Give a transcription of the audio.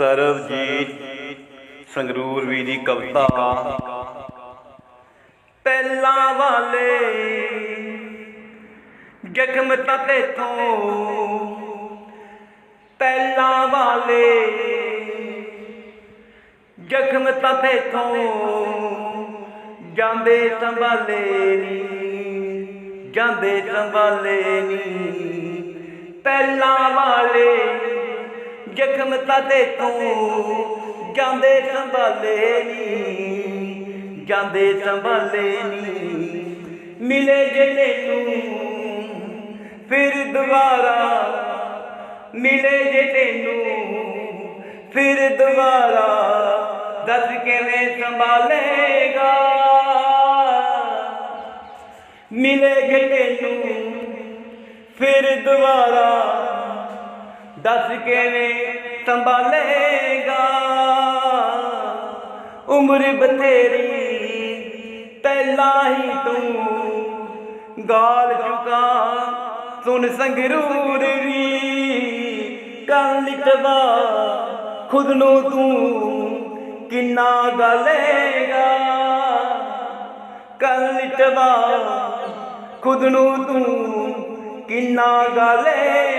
ਸਰਬਜੀਤ ਸੰਗਰੂਰ ਵੀ ਦੀ ਕਵਿਤਾ। ਪਹਿਲਾਂ ਵਾਲੇ ਜ਼ਖਮ ਤਾਂ ਤੇਥੋਂ ਪਹਿਲਾਂ ਵਾਲੇ ਜ਼ਖਮ ਤਾਂ ਤੇਥੋਂ ਜਾਂਦੇ ਸੰਭਾਲੇ ਨੀ, ਜਾਂਦੇ ਸੰਭਾਲੇ ਨੀ। ਪਹਿਲਾਂ ਵਾਲੇ ਜ਼ਖਮ ਤਾਂ ਤੂੰ ਜਾਂਦੇ ਸੰਭਾਲੇ ਨੀ, ਜਾਂਦੇ ਸੰਭਾਲੇ ਨੀ। ਮਿਲੇ ਜੇ ਤੈਨੂੰ ਫਿਰ ਦੁਬਾਰਾ, ਮਿਲੇ ਜੇ ਤੈਨੂੰ ਫਿਰ ਦੁਬਾਰਾ, ਦੱਸ ਕਿਵੇਂ ਸੰਭਾਲੇਗਾ? ਮਿਲੇ ਜੇ ਤੈਨੂੰ ਫਿਰ ਦੁਬਾਰਾ, ਦੱਸ ਕਿਵੇਂ ਸੰਭਾਲੇਗਾ। ਉਮਰ ਬਥੇਰੀ, ਪਹਿਲਾਂ ਹੀ ਤੂੰ ਗਾਲ ਚੁਕਾ। ਸੁਣ ਸੰਗਰੂਰ ਵੀ ਕੰਨ ਲਿਟਵਾ, ਖੁਦ ਨੂੰ ਤੂੰ ਕਿੰਨਾ ਗਾਲੇਗਾ। ਕੱਲ ਲਿਟਵਾ, ਖੁਦ ਨੂੰ ਤੂੰ ਕਿੰਨਾ ਗਾਲੇਗਾ।